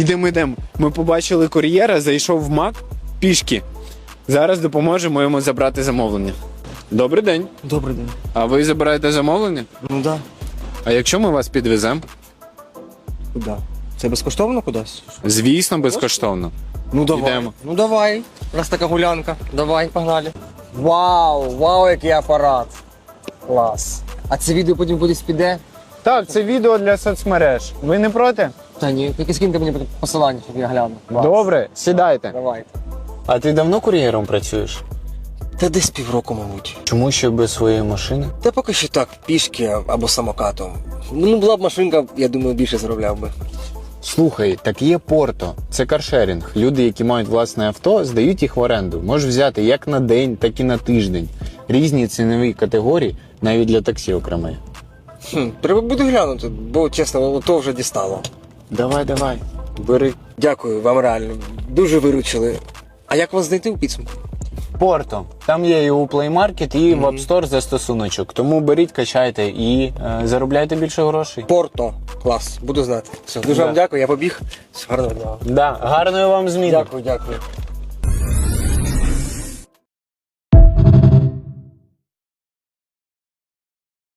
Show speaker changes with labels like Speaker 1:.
Speaker 1: Йдемо, йдемо. Ми побачили кур'єра, зайшов в МАК пішки. Зараз допоможемо йому забрати замовлення. Добрий день.
Speaker 2: Добрий день.
Speaker 1: А ви забираєте замовлення?
Speaker 2: Ну да.
Speaker 1: А якщо ми вас підвеземо?
Speaker 2: Куди? Це безкоштовно кудись?
Speaker 1: Звісно, безкоштовно.
Speaker 2: Ну давай.
Speaker 1: Йдемо.
Speaker 2: Ну давай. Раз така гулянка. Давай, погнали. Вау, вау, який апарат. Клас. А це відео потім кудись піде?
Speaker 1: Так, це відео для соцмереж. Ви не проти?
Speaker 2: Та ні, тільки скиньте мені посилання, щоб я глянув.
Speaker 1: Добре, сідайте.
Speaker 2: Давайте.
Speaker 3: А ти давно кур'єром працюєш?
Speaker 2: Та десь півроку, мабуть.
Speaker 3: Чому ще без своєї машини?
Speaker 2: Та поки що так, пішки або самокатом. Ну, була б машинка, я думаю, більше заробляв би.
Speaker 3: Слухай, так є порто, це каршерінг. Люди, які мають власне авто, здають їх в оренду. Можеш взяти як на день, так і на тиждень. Різні цінові категорії, навіть для таксі окремо.
Speaker 2: Хм, треба буде глянути, бо чесно, то вже дістало.
Speaker 3: Давай, давай, бери.
Speaker 2: Дякую, вам реально. Дуже виручили. А як вас знайти у підсумку?
Speaker 3: Порто. Там є і у Play Market, і в App Store застосуночок. Тому беріть, качайте і е, заробляйте більше грошей.
Speaker 2: Порто. Клас, буду знати. Все, дуже
Speaker 3: Да.
Speaker 2: вам дякую, я побіг. Гарного дня.
Speaker 3: Да, гарної вам зміни.
Speaker 2: Дякую, дякую.